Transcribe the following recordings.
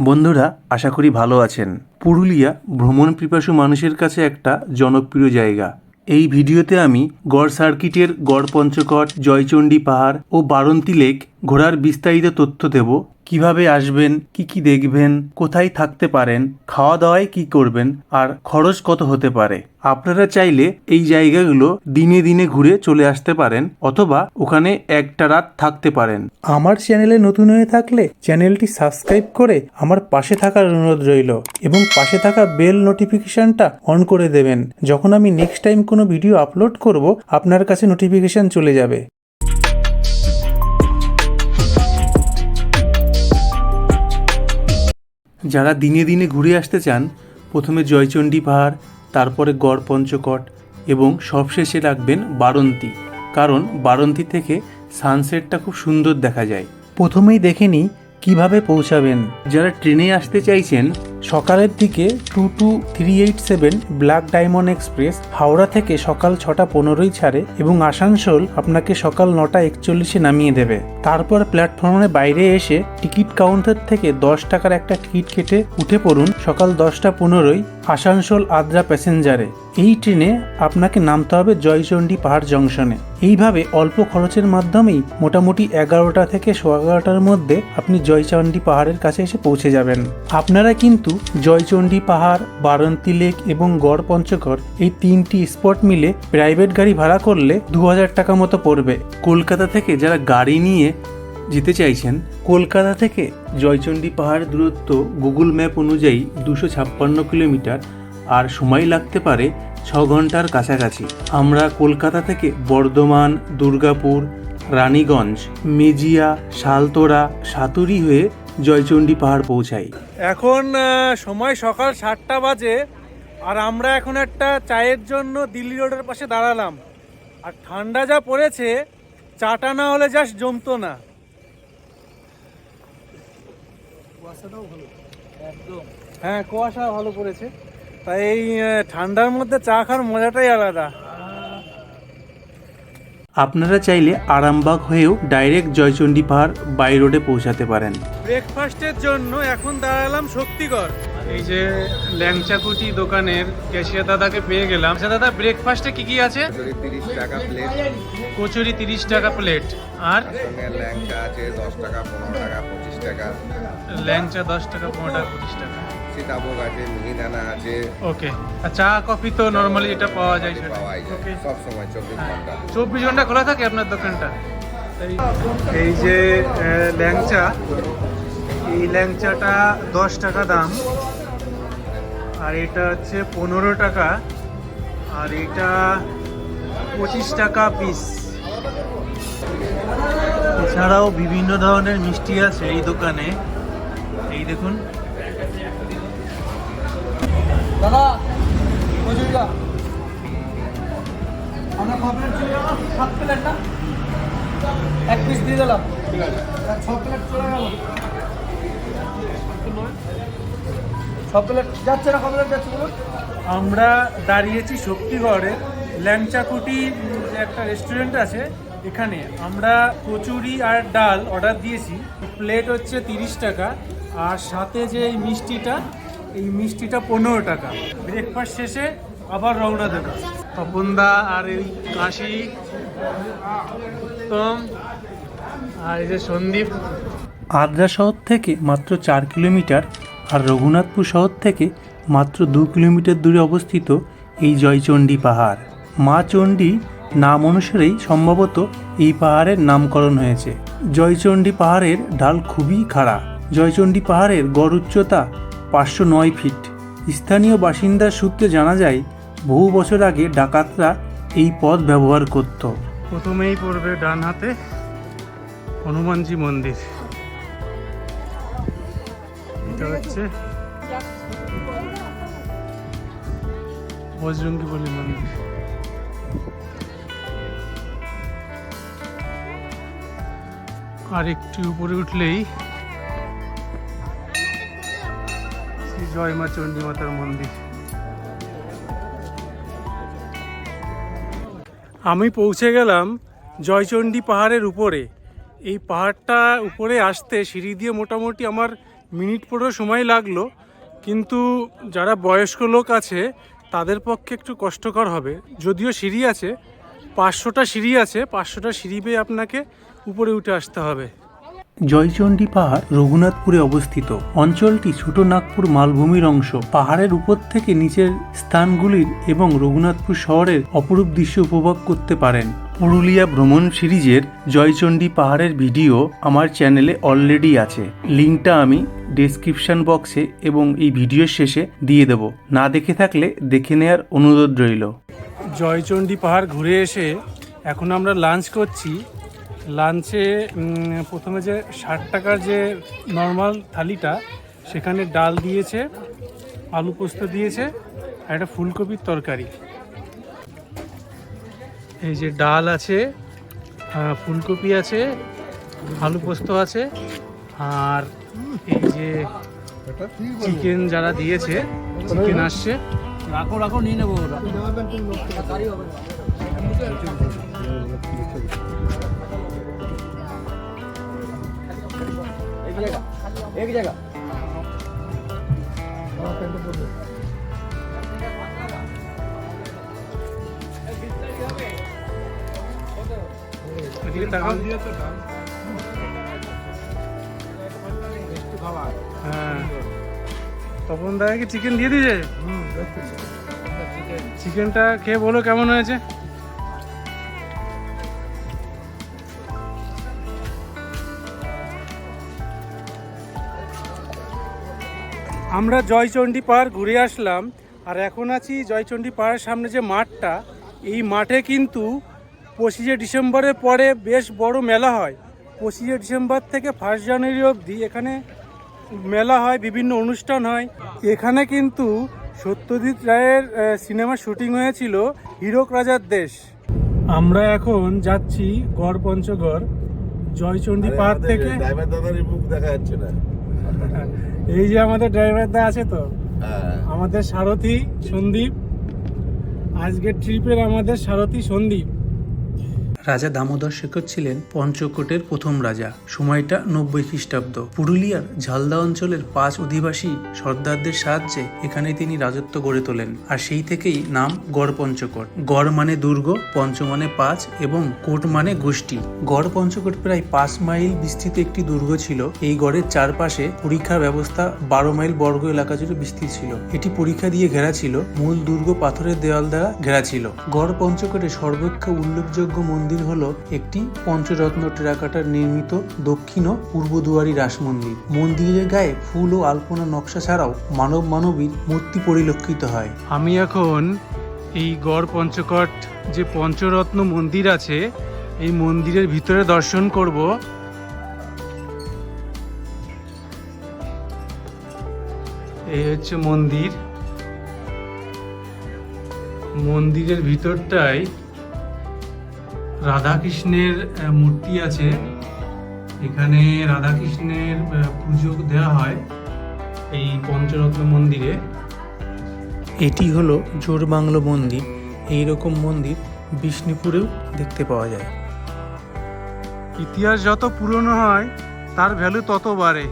বন্ধুরা, আশা করি ভালো আছেন। পুরুলিয়া ভ্রমণ পিপাসু মানুষের কাছে একটা জনপ্রিয় জায়গা। এই ভিডিওতে আমি গড় সার্কিটের গড় পঞ্চকট, জয়চণ্ডী পাহাড় ও বারন্তী লেক ঘোরার বিস্তারিত তথ্য দেব। কীভাবে আসবেন, কি কি দেখবেন, কোথায় থাকতে পারেন খাওয়া দাওয়ায় কি করবেন আর খরচ কত হতে পারে? আপনারা চাইলে এই জায়গাগুলো দিনে দিনে ঘুরে চলে আসতে পারেন অথবা ওখানে একটা রাত থাকতে পারেন। আমার চ্যানেলে নতুন হয়ে থাকলে চ্যানেলটি সাবস্ক্রাইব করে আমার পাশে থাকার অনুরোধ রইল এবং পাশে থাকা বেল নোটিফিকেশনটা অন করে দেবেন। যখন আমি নেক্সট টাইম কোনো ভিডিও আপলোড করব, আপনার কাছে নোটিফিকেশন চলে যাবে। যারা দিনে দিনে ঘুরে আসতে চান, প্রথমে জয়চণ্ডী পাহাড়, তারপরে গড় পঞ্চকট এবং সবশেষে রাখবেন বারন্তি। কারণ বারন্তি থেকে সানসেটটা খুব সুন্দর দেখা যায়। প্রথমেই দেখে নিই কীভাবে পৌঁছাবেন। যারা ট্রেনে আসতে চাইছেন সকালের দিকে two two three eight seven black diamond express Howrah থেকে সকাল ছটা পনেরোই ছাড়ে এবং আসানসোল আপনাকে সকাল নটা একচল্লিশে নামিয়ে দেবে। তারপর প্ল্যাটফর্মের বাইরে এসে টিকিট কাউন্টার থেকে দশ টাকার একটা টিকিট কেটে উঠে পড়ুন সকাল দশটা পনেরোই আসানসোল আদ্রা প্যাসেঞ্জারে। এই ট্রেনে আপনাকে নামতে হবে জয়চণ্ডী পাহাড় জংশনে। এইভাবে অল্প খরচের মাধ্যমেই মোটামুটি এগারোটা থেকে সোয়া এগারোটার মধ্যে আপনি জয়চণ্ডী পাহাড়ের কাছে এসে পৌঁছে যাবেন। আপনারা কিন্তু জয়চণ্ডী পাহাড়, বারন্তি লেক এবং গড় পঞ্চগড় এই তিনটি স্পট মিলে প্রাইভেট গাড়ি ভাড়া করলে দু হাজার টাকা মতো পড়বে। কলকাতা থেকে যারা গাড়ি নিয়ে যেতে চাইছেন, কলকাতা থেকে জয়চণ্ডী পাহাড় দূরত্ব গুগল ম্যাপ অনুযায়ী দুশো ছাপ্পান্ন কিলোমিটার আর সময় লাগতে পারে ছ ঘণ্টার কাছাকাছি। আমরা কলকাতা থেকে বর্ধমান, দুর্গাপুর, রানীগঞ্জ, মেজিয়া, শালতোড়া, সাতুরি হয়ে জয়চণ্ডী পাহাড় পৌঁছাই এখন সময় সকাল সাতটা বাজে আর আমরা এখন একটা চায়ের জন্য দিল্লি রোডের পাশে দাঁড়ালাম। আর ঠান্ডা যা পড়েছে চাটা না হলে জাস্ট জমতো না। হ্যাঁ কুয়াশা ভালো পড়েছে। তাই এই ঠান্ডার মধ্যে চা খাওয়ার মজাটাই আলাদা। আপনারা চাইলে আরামবাগ হয়েও ডাইরেক্ট জয়চণ্ডী পাহাড় বাই রোডে পৌঁছাতে পারেন। ব্রেকফাস্টের জন্য এখন দাঁড়ালাম শক্তিগড়। এই যে ল্যাংচাকুটি দোকানের ক্যাশিয়ার দাদাকে পেয়ে গেলাম। আচ্ছা দাদা ব্রেকফাস্টে কি কি আছে? তিরিশ টাকা প্লেট কচুরি তিরিশ টাকা প্লেট আর? ল্যাংচা আছে দশ টাকা পনেরো টাকা পঁচিশ টাকা। ল্যাংচা দশ টাকা পনেরো টাকা পঁচিশ টাকা। সীতাভোগ আছে মিহিদানা আছে। ওকে আর চা কফি তো নর্মালি যেটা পাওয়া যায় সেটা। পাওয়াই যায়। সব সময় চব্বিশ ঘণ্টা। চব্বিশ ঘণ্টা খোলা থাকে আপনার দোকানটা? এই যে ল্যাংচা এই ল্যাংচাটা দশ টাকা দাম। আর এটা হচ্ছে পনেরো টাকা। আর এটা পঁচিশ টাকা পিস এছাড়াও বিভিন্ন ধরনের মিষ্টি আছে এই দোকানে। এই দেখুন। দাদা কচুরিটা আমরা ছ চলে গেল সাত প্লেট না? এক পিস দিয়ে দিলাম। আর ছ প্লেট চলে গেল। ছ প্লেট যাচ্ছে না ক যাচ্ছে বলুন। আমরা দাঁড়িয়েছি শক্তিগড়ে। ল্যাংচাকুটি একটা রেস্টুরেন্ট আছে এখানে। আমরা কচুরি আর ডাল অর্ডার দিয়েছি। প্লেট হচ্ছে তিরিশ টাকা। আর সাথে যে এই মিষ্টিটা এই মিষ্টিটা পনেরো টাকা। ব্রেকফাস্ট শেষে আবার রওনা দেবো। তপনদা আর এই কাশি আর এই যে সন্দীপ। আদ্রা শহর থেকে মাত্র চার কিলোমিটার আর রঘুনাথপুর শহর থেকে মাত্র দু কিলোমিটার দূরে অবস্থিত এই জয়চণ্ডী পাহাড়। মা চণ্ডী নাম অনুসারেই সম্ভবত এই পাহাড়ের নামকরণ হয়েছে। জয়চণ্ডী পাহাড়ের ঢাল খুবই খাড়া। জয়চণ্ডী পাহাড়ের গড় উচ্চতা পাঁচশো নয় ফিট। স্থানীয় বাসিন্দার সূত্রে জানা যায়, বহু বছর আগে ডাকাতরা এই পথ ব্যবহার করত। প্রথমেই পড়বে ডান হাতে হনুমানজি মন্দির। এটা হচ্ছে মন্দির। আর একটু উপরে উঠলেই জয় মা মাতার মন্দির। আমি পৌঁছে গেলাম জয়চণ্ডী পাহাড়ের উপরে। এই পাহাড়টা উপরে আসতে সিঁড়ি দিয়ে মোটামুটি আমার মিনিট পনেরো সময় লাগল, কিন্তু যারা বয়স্ক লোক আছে, তাদের পক্ষে একটু কষ্টকর হবে। যদিও সিঁড়ি আছে, পাঁচশোটা সিঁড়ি আছে, পাঁচশোটা সিঁড়ি পেয়ে আপনাকে উপরে উঠে আসতে হবে। জয়চণ্ডী পাহাড় রঘুনাথপুরে অবস্থিত। অঞ্চলটি ছোট নাগপুর মালভূমির অংশ। পাহাড়ের উপর থেকে নিচের স্থানগুলির এবং রঘুনাথপুর শহরের অপরূপ দৃশ্য উপভোগ করতে পারেন। পুরুলিয়া ভ্রমণ সিরিজের জয়চণ্ডী পাহাড়ের ভিডিও আমার চ্যানেলে অলরেডি আছে। লিঙ্কটা আমি ডেসক্রিপশন বক্সে এবং এই ভিডিওর শেষে দিয়ে দেব। না দেখে থাকলে দেখে নেওয়ার অনুরোধ রইল। জয়চণ্ডী পাহাড় ঘুরে এসে এখন আমরা লাঞ্চ করছি। লাঞ্চে প্রথমে যে ষাট টাকার যে নর্মাল থালিটা, সেখানে ডাল দিয়েছে, আলু পোস্ত দিয়েছে, আর একটা ফুলকপির তরকারি। এই যে ডাল আছে ফুলকপি আছে, আলু পোস্ত আছে, আর এই যে চিকেন যারা দিয়েছে, চিকেন আসছে। রাখো রাখো, নিয়ে নেব। एक जगह এদিকে তাকান। হ্যাঁ তপন দা কি চিকেন দিয়ে দিয়েছে চিকেনটা খেয়ে বলো কেমন হয়েছে আমরা জয়চণ্ডী পাহাড় ঘুরে আসলাম আর এখন আছি জয়চণ্ডী পাহাড়ের সামনে যে মাঠটা এই মাঠে কিন্তু পঁচিশে ডিসেম্বরের পরে বেশ বড় মেলা হয়। পঁচিশে ডিসেম্বর থেকে ফার্স্ট জানুয়ারি অবধি এখানে মেলা হয় বিভিন্ন অনুষ্ঠান হয়। এখানে কিন্তু সত্যজিৎ রায়ের সিনেমা শুটিং হয়েছিল হীরক রাজার দেশ। আমরা এখন যাচ্ছি গড় পঞ্চগড় জয়চণ্ডী পাহাড় থেকে ড্রাইভার দাদারই মুখ দেখা যাচ্ছে না। এই যে আমাদের ড্রাইভারদা আছে তো হ্যাঁ। আমাদের সারথি সন্দীপ আজকের ট্রিপের আমাদের সারথি সন্দীপ। রাজা দামোদর শেখর ছিলেন পঞ্চকোটের প্রথম রাজা। সময়টা নব্বই খ্রিস্টাব্দ। পুরুলিয়ার ঝালদা অঞ্চলের পাঁচ অধিবাসী সর্দারদের সাহায্যে এখানে তিনি রাজত্ব গড়ে তোলেন। আর সেই থেকেই নাম গড় পঞ্চকোট। গড় মানে দুর্গ, পঞ্চ মানে পাঁচ এবং কোট মানে গোষ্ঠী। গড় পঞ্চকোট প্রায় পাঁচ মাইল বিস্তৃত একটি দুর্গ ছিল। এই গড়ের চারপাশে পরীক্ষার ব্যবস্থা বারো মাইল বর্গ এলাকা জুড়ে বিস্তৃত ছিল। এটি পরীক্ষা দিয়ে ঘেরা ছিল। মূল দুর্গ পাথরের দেওয়াল দ্বারা ঘেরা ছিল। গড় পঞ্চকোটে সর্বাপেক্ষা উল্লেখযোগ্য মন্দির হলো একটি পঞ্চরত্ন টেরাকাটার নির্মিত দক্ষিণ ও পূর্ব দুয়ারি রাস মন্দির মন্দিরের গায়ে ফুল ও আলপনা নকশা ছাড়াও মানব মানবীর মূর্তি পরিলক্ষিত হয়। আমি এখন এই গড় পঞ্চকট যে পঞ্চরত্ন মন্দির আছে, এই মন্দিরের ভিতরে দর্শন করব। এই হচ্ছে মন্দির। মন্দিরের ভিতরটায় রাধাকৃষ্ণের মূর্তি আছে। এখানে রাধাকৃষ্ণের পুজো দেওয়া হয় এই পঞ্চরত্ন মন্দিরে। এটি হলো জোর বাংলো মন্দির। এই রকম মন্দির বিষ্ণুপুরেও দেখতে পাওয়া যায়। ইতিহাস যত পুরনো হয়, তার ভ্যালু তত বাড়ে।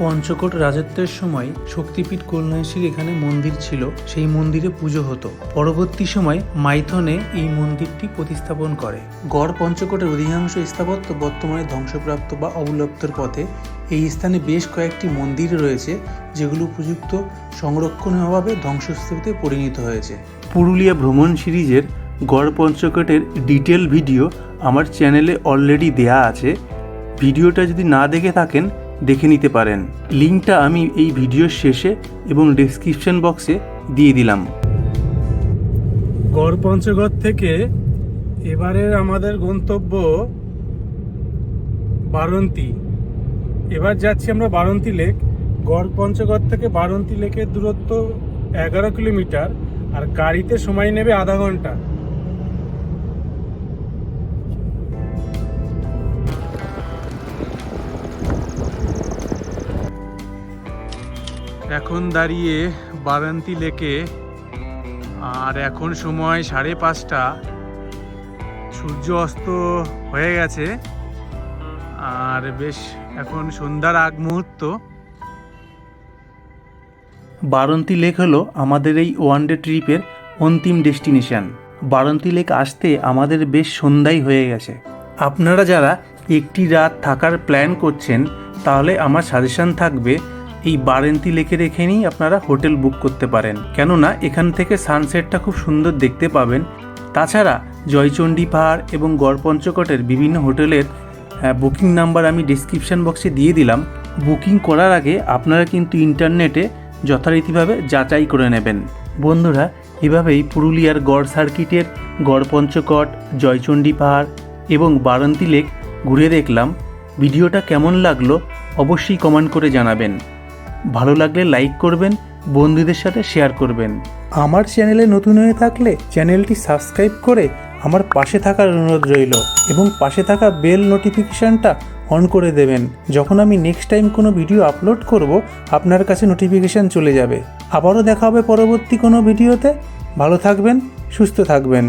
পঞ্চকোট রাজত্বের সময় শক্তিপীঠ কল্যাণশীর এখানে মন্দির ছিল, সেই মন্দিরে পুজো হতো। পরবর্তী সময় মাইথনে এই মন্দিরটি প্রতিস্থাপন করে। গড় পঞ্চকোটের অধিকাংশ স্থাপত্য বর্তমানে ধ্বংসপ্রাপ্ত বা অবলুপ্তর পথে। এই স্থানে বেশ কয়েকটি মন্দির রয়েছে, যেগুলো উপযুক্ত সংরক্ষণের অভাবে ধ্বংসস্তূপে পরিণত হয়েছে। পুরুলিয়া ভ্রমণ সিরিজের গড় পঞ্চকোটের ডিটেল ভিডিও আমার চ্যানেলে অলরেডি দেয়া আছে। ভিডিওটা যদি না দেখে থাকেন দেখে নিতে পারেন। লিঙ্কটা আমি এই ভিডিওর শেষে এবং ডেসক্রিপশন বক্সে দিয়ে দিলাম। গড় পঞ্চগড় থেকে এবারের আমাদের গন্তব্য বারন্তি। এবার যাচ্ছি আমরা বারন্তি লেক। গড় পঞ্চগড় থেকে বারন্তি লেকের দূরত্ব এগারো কিলোমিটার আর গাড়িতে সময় নেবে আধা ঘণ্টা। এখন দাঁড়িয়ে বারান্তি লেকে, আর এখন সময় সাড়ে পাঁচটা। সূর্য অস্ত হয়ে গেছে, আর বেশ এখন সন্ধ্যার আগ মুহূর্ত। বারন্তি লেক হলো আমাদের এই ওয়ান ডে ট্রিপের অন্তিম ডেস্টিনেশন। বারন্তি লেক আসতে আমাদের বেশ সন্ধ্যাই হয়ে গেছে। আপনারা যারা একটি রাত থাকার প্ল্যান করছেন, তাহলে আমার সাজেশন থাকবে এই বারেন্তি লেকের এখানেই আপনারা হোটেল বুক করতে পারেন। কেননা এখান থেকে সানসেটটা খুব সুন্দর দেখতে পাবেন। তাছাড়া জয়চণ্ডী পাহাড় এবং গড় পঞ্চকটের বিভিন্ন হোটেলের বুকিং নাম্বার আমি ডিসক্রিপশন বক্সে দিয়ে দিলাম। বুকিং করার আগে আপনারা কিন্তু ইন্টারনেটে যথারীতিভাবে যাচাই করে নেবেন। বন্ধুরা, এভাবেই পুরুলিয়ার গড় সার্কিটের গড় পঞ্চকট জয়চণ্ডী পাহাড় এবং বারান্তি লেক ঘুরে দেখলাম। ভিডিওটা কেমন লাগল অবশ্যই কমেন্ট করে জানাবেন। ভালো লাগলে লাইক করবেন, বন্ধুদের সাথে শেয়ার করবেন। আমার চ্যানেলে নতুন হয়ে থাকলে চ্যানেলটি সাবস্ক্রাইব করে আমার পাশে থাকার অনুরোধ রইল এবং পাশে থাকা বেল নোটিফিকেশানটা অন করে দেবেন। যখন আমি নেক্সট টাইম কোনো ভিডিও আপলোড করব, আপনার কাছে নোটিফিকেশান চলে যাবে। আবারও দেখা হবে পরবর্তী কোনো ভিডিওতে ভালো থাকবেন, সুস্থ থাকবেন।